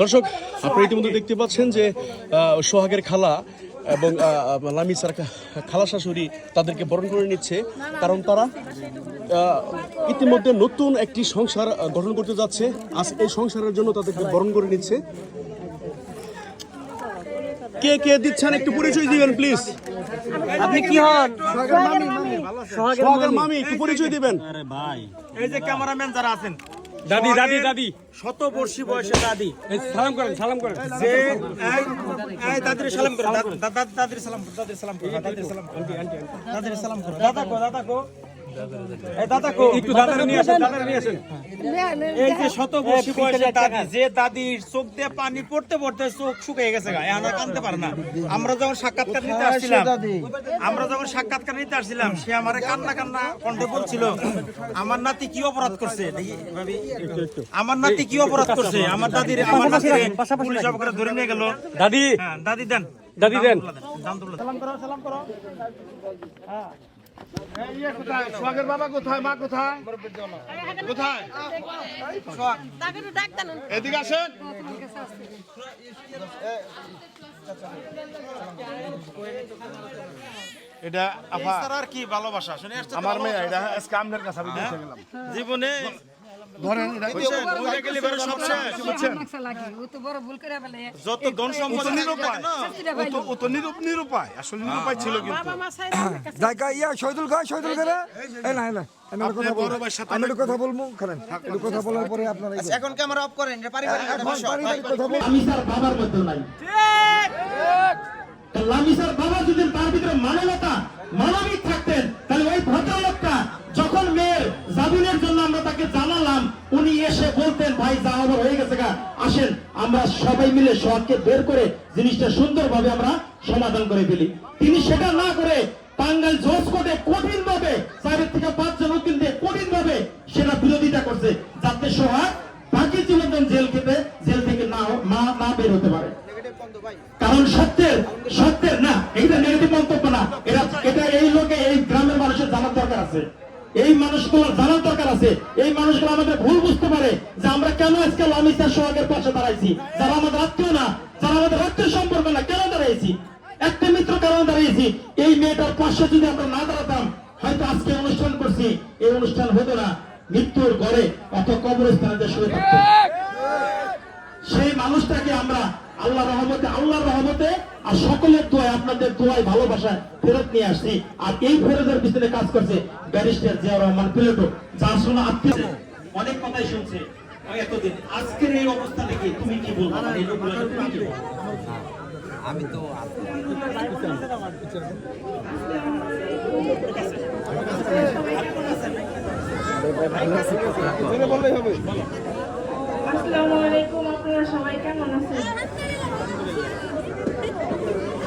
দর্শক আপনারা ইতিমধ্যে দেখতে পাচ্ছেন যে সোহাগের খালা এবং লামি স্যার খালা শাশুড়ি তাদেরকে বরণ করে নিচ্ছে। কারণ তারা ইতিমধ্যে নতুন একটি সংসার গঠন করতে যাচ্ছে। আজ এই সংসারের জন্য তাদেরকে বরণ করে নিচ্ছে। কে কে দিচ্ছেন? একটু পরিচয় দিবেন প্লিজ আপনি কি হন? সোহাগের মামি। একটু পরিচয় দিবেন। এই যে ক্যামেরাম্যান যারা আছেন দাদি দাদি দাদি। শত বর্ষী বয়সে দাদি সালাম করেন সালাম করেন। যে এই এই দাদির সালাম করো দা- দা- দা- দাদির সালাম দাদির সালাম দাদির সালাম দাদির সালাম দাদা কো দাদা কো। এই দাদা কো একটু দাদারে নিয়ে আসেন দাদারে নিয়ে আসেন। এই যে শত বর্ষী বয়সে দাদি যে দাদির চোখ দিয়ে পানি পড়তে পড়তে চোখ শুকিয়ে গেছে এখন আর কাঁদতে পারে না। আমরা যখন সাক্ষাৎকার নিতে আসছিলাম আমরা যখন সাক্ষাৎকার নিতে আসছিলাম সে আমারে কান্না কান্না কণ্ঠে বলছিল আমার নাতি কি অপরাধ করছে? আমার নাতি কি অপরাধ করছে? আমার দাদির আমার নাতির পুলিশ অপরাধ ধরে নিয়ে গেল। দাদি। হ্যাঁ দাদি দেন। দাদি দেন। সালাম করো সালাম করো। সোহাগের বাবা কোথায়? মা কোথায়? কোথায়? তাকে তো ডাক্তার এদিকে আসেন। এটা আপা এছাড়া আর কি ভালোবাসা? শুনে আসছে আমার মেয়ে এটা আজকে আপনার কাছে আমি গেলাম। জীবনে ধরেন এটা বুঝছেন, মরে গেলে এবারে সব শেষ। বুঝছেন ও তো বড় ভুল করে ফেলে। যত ধন সম্পদ নিরুপায়। না, ও তো নিরূপ নিরুপায় আসলে নিরুপায় ছিল কিন্তু। বাবা মা সাইড জায়গা ইয়া শহীদুল খান শহীদুল খান এই না না আমি কথা বলব বড় ভাইয়ের সাথে আমি কথা বলব খালেন। একটু কথা বলার পরে আপনারা এখন ক্যামেরা অফ করেন পারিবারিক বাবার মধ্যে নাই। বাবা যদি তার ভিতরে মানবতা মানবিক উনি এসে বলতেন ভাই যা আমার হয়ে গেছে গা আসেন আমরা সবাই মিলে সোহাগকে বের করে জিনিসটা সুন্দরভাবে আমরা সমাধান করে ফেলি। তিনি সেটা না করে টাঙ্গাইল জজ কোর্টে কঠিন ভাবে চারের থেকে পাঁচজন কঠিন ভাবে সেটা বিরোধিতা করছে যাতে সোহাগ বাকি জীবন জেল খেতে জেল থেকে না না বের হতে পারে। কারণ সত্যের সত্যের না এইটা নেগেটিভ মন্তব্য না এটা এটা এই লোকে এই গ্রামের মানুষের জানার দরকার আছে। এই মানুষগুলো জানার দরকার আছে। এই মানুষগুলো আমাদের ভুল বুঝতে পারে যে আমরা কেন আজকে লামিস্টার সোহাগের পাশে দাঁড়াইছি? যারা আমাদের আত্মীয় না যারা আমাদের রক্তের সম্পর্ক না কেন দাঁড়াইছি? একটা মিত্র কারণে দাঁড়িয়েছি। এই মেয়েটার পাশে যদি আমরা না দাঁড়াতাম হয়তো আজকে অনুষ্ঠান করছি। এই অনুষ্ঠান হতো না মৃত্যুর ঘরে অত কবরস্থানে শুয়ে থাকতো। সেই মানুষটাকে আমরা আল্লাহ রহমতে আল্লাহর রহমতে আর সকলের দোয়ায় আপনাদের দোয়ায় ভালোবাসায় ফেরত নিয়ে আসছি। আর এই ফেরতের পিছনে কাজ করছে ব্যারিস্টার জিয়া রহমান প্লেটো যার শোনা আত্মীয়। অনেক কথাই শুনছে। এতদিন। আজকের এই অবস্থা দেখে তুমি কি বলব? মানে তুমি কি বলব আসসালামু আলাইকুম, আপনারা সবাই কেমন আছেন?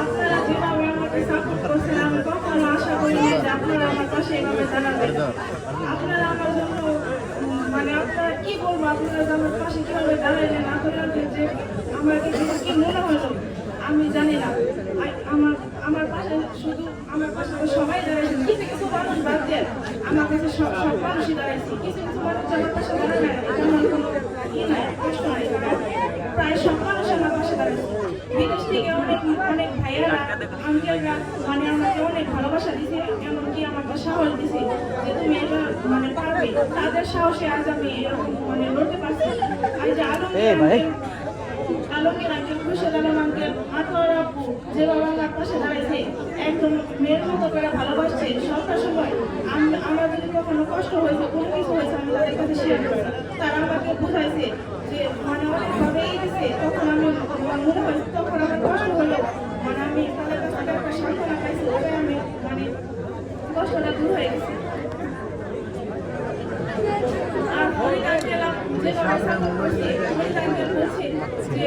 আপনারা যেভাবে আমাকে সাপোর্ট করছেন, আমি কখনো আশা করিনি যে আপনারা আমার পাশে এভাবে দাঁড়াবেন আপনারা আমার জন্য মানে আপনারা কি বলব, আপনারা আমার পাশে কীভাবে দাঁড়াইলেন, আপনাদের যে আমার কি মনে হলো, আমি জানি না। আমার আমার পাশে শুধু, আমার পাশে সবাই দাঁড়াইছে কিছু কিছু মানুষ বাদ দিয়ে আমার কাছে সব সব মানুষই দাঁড়াইছে। কিছু কিছু মানুষ আমার পাশে দাঁড়ায় না এটা আমার কোনো ই নাই কষ্ট নাই প্রায় সব মানুষ আমার পাশে দাঁড়াইছে বিদেশ থেকে অনেক অনেক ভাইয়েরা আঙ্কেলরা মানে আমাকে অনেক ভালোবাসা দিছে এমনকি আমাকে সাহস দিছে যে তুমি এটা মানে পারবে। তাদের সাহসে আজ আমি এরকম মানে লড়তে পারছি। যে আলমগীর আলমগীর আঙ্কেল খুশিদ আলম আঙ্কেল আতর আপু যেভাবে আমার পাশে দাঁড়াইছে একদম মেয়ের মতো করে ভালোবাসছে সবটা সময়। আম- আমার যদি কখনো কষ্ট হয়েছে কোনো কিছু হয়েছে আমি তাদের কাছে শেয়ার করি তারা আমাকে বুঝাইছে যে মানে অনেকভাবে এই দিছে। তখন আমি মনে হয়েছে তখন আমার কষ্ট হলো। মানে আমি কাছ একটা সান্ত্বনা হয়ে গেছে আর ফরিদ আঙ্কেল যেভাবে সাপোর্ট করছে ফরিদ আঙ্কেল বলছে যে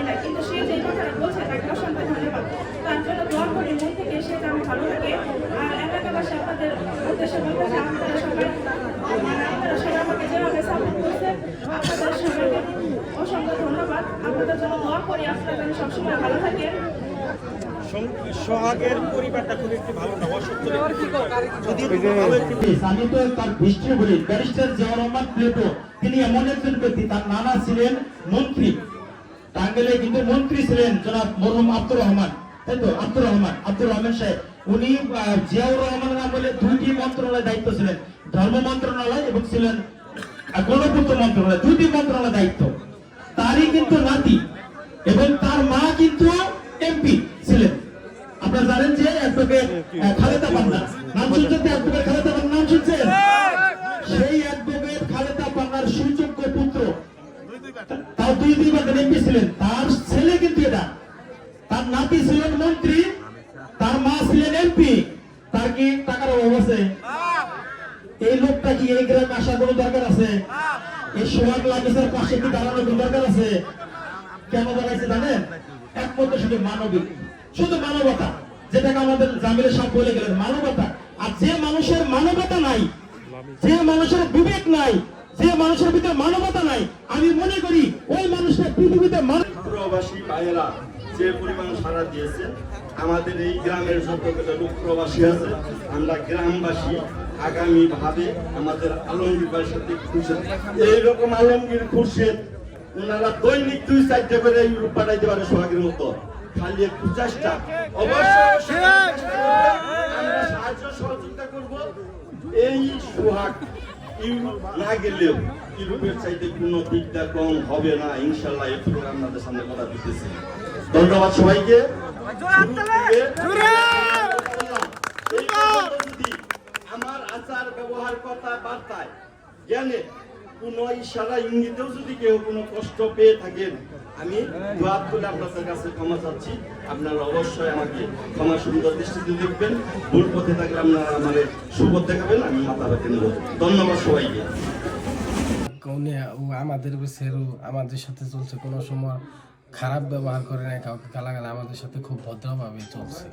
না কিন্তু সে যে কথাটা বলছে তার জন্য দোয়া করি মন থেকে সে যেন ভালো থাকে আর আপনাদের উদ্দেশ্যে বলতে চাই আপনারা সবাই মানে আপনারা সবাই আমাকে যেভাবে সাপোর্ট করছেন আপনাদের সবাইকে অসংখ্য ধন্যবাদ আপনাদের জন্য দোয়া করি আপনারা যেন সবসময় ভালো থাকেন সোহাগের পরিবারটা খুব একটু ভালো না অসুস্থ যদি ভালো একটু আমি তো তার হিস্ট্রি বলি ব্যারিস্টার জিয়াউর রহমান প্লেটো। তিনি এমন একজন ব্যক্তি তার নানা ছিলেন মন্ত্রী। টাঙ্গেলে কিন্তু মন্ত্রী ছিলেন জনাব মরহুম আব্দুর রহমান। তাই তো? আব্দুর রহমান আব্দুর রহমান সাহেব। উনি আহ, জিয়াউর রহমানের আমলে দুইটি মন্ত্রণালয় দায়িত্ব ছিলেন। ধর্ম মন্ত্রণালয় এবং ছিলেন গণপূর্ত মন্ত্রণালয়। দুইটি মন্ত্রণালয় দায়িত্ব। তারই কিন্তু নাতি এবং তার মা কিন্তু এমপি ছিলেন আপনারা জানেন যে অ্যাডভোকেট খালেদা পান্না। নাম শুনছেন অ্যাডভোকেট খালেদা পান্না? নাম শুনছেন? সেই অ্যাডভোকেট খালেদা পান্নার সুযোগ্য পুত্র। তাও দুই দুইবার এমপি ছিলেন। তার ছেলে কিন্তু এটা। তার নাতি ছিলেন মন্ত্রী, তার মা ছিলেন এমপি তার কি টাকার অভাব আছে? এই লোকটা কি এই গ্রামে আসার কোনো দরকার আছে? এই সোহাগ লাগিসের পাশে কি দাঁড়ানোর কোনো দরকার আছে? কেন দাঁড়াইছে জানেন? একমাত্র শুধু মানবিক, শুধু মানবতা। যেটাকে আমাদের জামিলের সাহেব বলে গেলেন, মানবতা। আর যে মানুষের মানবতা নাই, যে মানুষের বিবেক নাই, যে মানুষের ভিতরে মানবতা নাই, আমি মনে করি ওই মানুষটা পৃথিবীতে মানব প্রবাসী ভাইয়েরা যে পরিমাণ সাড়া দিয়েছে আমাদের এই গ্রামের যত লোক প্রবাসী আছে আমরা গ্রামবাসী আগামী ভাবে আমাদের আলমগীর সাথে খুশি। এইরকম আলমগীর খুরশেদ ওনারা দৈনিক দুই চারটে করে ইউরোপ পাঠাইতে পারে সোহাগের মতো। খালি একটু চেষ্টা। অবশ্যই আমরা সাহায্য সহযোগিতা করব। এই সোহাগ ইউরোপ না গেলেও ইউরোপের চাইতে কোনো দিকটা কম হবে না। ইনশাল্লাহ এটুকু আপনাদের সামনে কথা দিতেছি। ধন্যবাদ সবাইকে। আমার আচার ব্যবহার কথা বার্তায় জ্ঞানে কোন ইশারা ইঙ্গিতেও যদি কেউ কোনো কষ্ট পেয়ে থাকেন আমি দোয়াত করে আপনাদের কাছে ক্ষমা চাচ্ছি। আপনারা অবশ্যই আমাকে ক্ষমা সুন্দর দৃষ্টিতে দেখবেন। ভুল পথে থাকলে আপনারা আমার সুপথ দেখাবেন আমি মাথা রেখে নেব। ধন্যবাদ সবাইকে। উনি আমাদের সেরু আমাদের সাথে চলছে কোনো সময়। খারাপ ব্যবহার করে না কাউকে গালাগাল আমাদের সাথে খুব ভদ্রভাবে চলছে।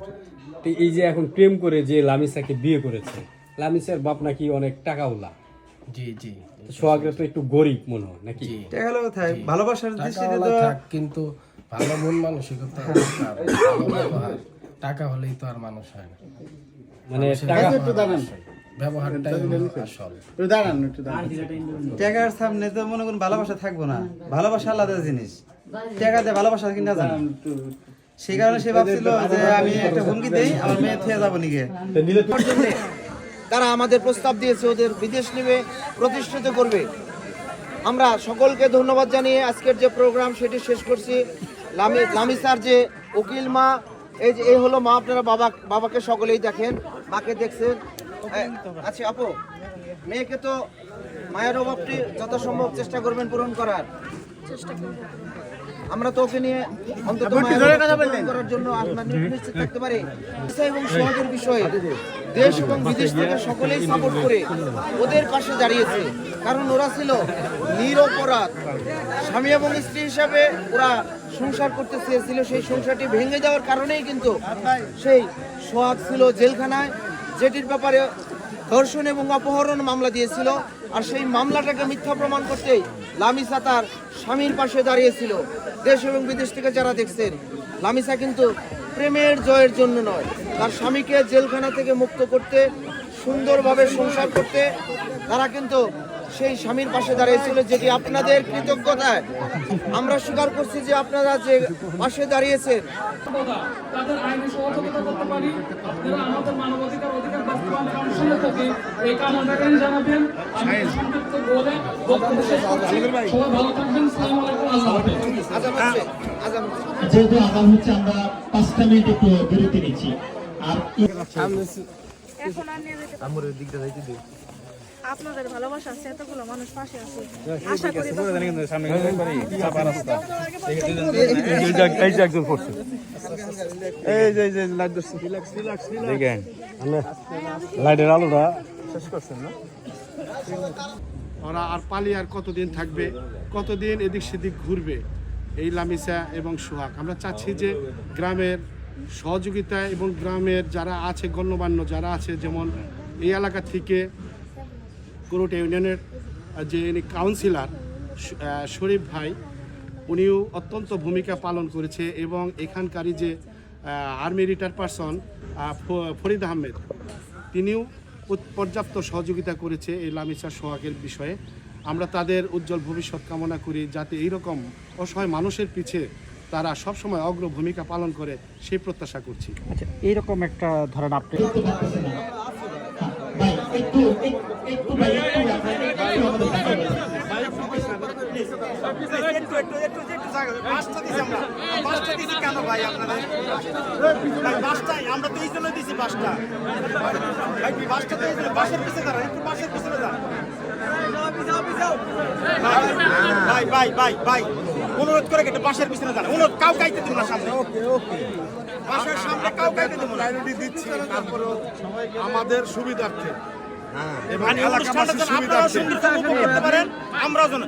তো এই যে এখন প্রেম করে যে লামিসাকে বিয়ে করেছে লামিসার বাপ নাকি অনেক টাকাওলা জি জি। সোহাগের তো একটু গরিব মনে হয় নাকি? জি। ভালোবাসার কিন্তু ভালো মন মানসিকতা। টাকা হলেই তো আর মানুষ হয় না। মানে টাকা ব্যবহারটাই টাকার সামনে তো মনে করুন ভালোবাসা থাকব না। ভালোবাসা আলাদা জিনিস। টাকা দিয়ে ভালোবাসা কিনা জানো সেই কারণে সে ভাবছিল যে আমি একটা হুমকি দেই আমার মেয়ে থেকে যাব নিকে তারা আমাদের প্রস্তাব দিয়েছে ওদের বিদেশ নেবে প্রতিষ্ঠিত করবে। আমরা সকলকে ধন্যবাদ জানিয়ে আজকের যে প্রোগ্রাম সেটি শেষ করছি। লামি লামি স্যার যে উকিল মা এই যে এই হলো মা আপনারা বাবা বাবাকে সকলেই দেখেন মাকে দেখছেন। আচ্ছা আপু মেয়েকে তো মায়ের অভাবটি যথাসম্ভব চেষ্টা করবেন পূরণ করার। আমরা তো ওকে নিয়ে অন্তত করার জন্য আপনার নিশ্চিত থাকতে পারি। এবং সমাজের বিষয়ে দেশ এবং বিদেশ থেকে সকলেই সাপোর্ট করে ওদের পাশে দাঁড়িয়েছে। কারণ ওরা ছিল নিরপরাধ। স্বামী এবং স্ত্রী হিসাবে ওরা সংসার করতে চেয়েছিল। সেই সংসারটি ভেঙে যাওয়ার কারণেই কিন্তু সেই সোহাগ ছিল জেলখানায়। যেটির ব্যাপারে ধর্ষণ এবং অপহরণ মামলা দিয়েছিল, আর সেই মামলাটাকে মিথ্যা প্রমাণ করতে লামিসা তার স্বামীর পাশে দাঁড়িয়েছিল। দেশ এবং বিদেশ থেকে যারা দেখছেন, লামিসা কিন্তু প্রেমের জয়ের জন্য নয়, তার স্বামীকে জেলখানা থেকে মুক্ত করতে, সুন্দরভাবে সংসার করতে, তারা কিন্তু সেই স্বামীর পাশে দাঁড়িয়েছিল যেটি আপনাদের কৃতজ্ঞতায়। আমরা স্বীকার করছি যে আপনারা যে পাশে দাঁড়িয়েছেন। তাদের আইনি সহযোগিতা করতে পারি যারা আমাদের মানবাধিকার অধিকার বাস্তবায়ন কাউন্সিলের প্রতি এই কামনাটাকে জানাবেন। আমি সংক্ষিপ্ত বলে বক্তব্য শেষ করছি। সবাই ভালো থাকবেন। সালাম আলাইকুম। আল্লাহ হাফেজ। আজান হচ্ছে আজান হচ্ছে যেহেতু আগাম হচ্ছে আমরা পাঁচটা মিনিট একটু বিরতি নিচ্ছি। আর এখন আর নিয়ে যেতে আমার দিকটা যাইতে দিই আপনাদের ভালোবাসা আছে এতগুলো মানুষ পাশে আছে। আশা করি এই যে একজন পড়ছে এই যে এই যে লাইট ধরছে। দেখেন লাইটের আলোটা ওরা আর পালি আর কতদিন থাকবে কতদিন এদিক সেদিক ঘুরবে? এই লামিসা এবং সোহাগ আমরা চাচ্ছি যে গ্রামের সহযোগিতা এবং গ্রামের যারা আছে গণ্যমান্য যারা আছে যেমন এই এলাকা থেকে কোরোটা ইউনিয়নের যে কাউন্সিলর শরীফ ভাই, উনিও অত্যন্ত ভূমিকা পালন করেছে এবং এখানকারই যে army retire person Farid Ahmed, তিনিও পর্যাপ্ত সহযোগিতা করেছে এই লামিসা সোহাগের বিষয়ে। আমরা তাদের উজ্জ্বল ভবিষ্যৎ কামনা করি যাতে এইরকম অসহায় মানুষের পিছে তারা সবসময় অগ্র ভূমিকা পালন করে, সেই প্রত্যাশা করছি। আচ্ছা এইরকম একটা ধরেন আপনি একটু একটু ভাই একটু আমরা তো এই জন্য দিছি বাসটা বাসটা বাসের পিছনে দাঁড়ান একটু বাসের পিছনে দাঁড়ান ভাই ভাই ভাই ভাই অনুরোধ করে গেটে বাসের পিছনে দাঁড়ান অনুরোধ কাউ কাইতে দিব না সামনে। ওকে ওকে। বাসের সামনে কাউ কাইতে দিব না। দিচ্ছি তারপরেও আমাদের সুবিধার্থে। মানে অনুষ্ঠানটা সুবিধার্থে। আপনারা সুন্দর করতে পারেন আমরা যেন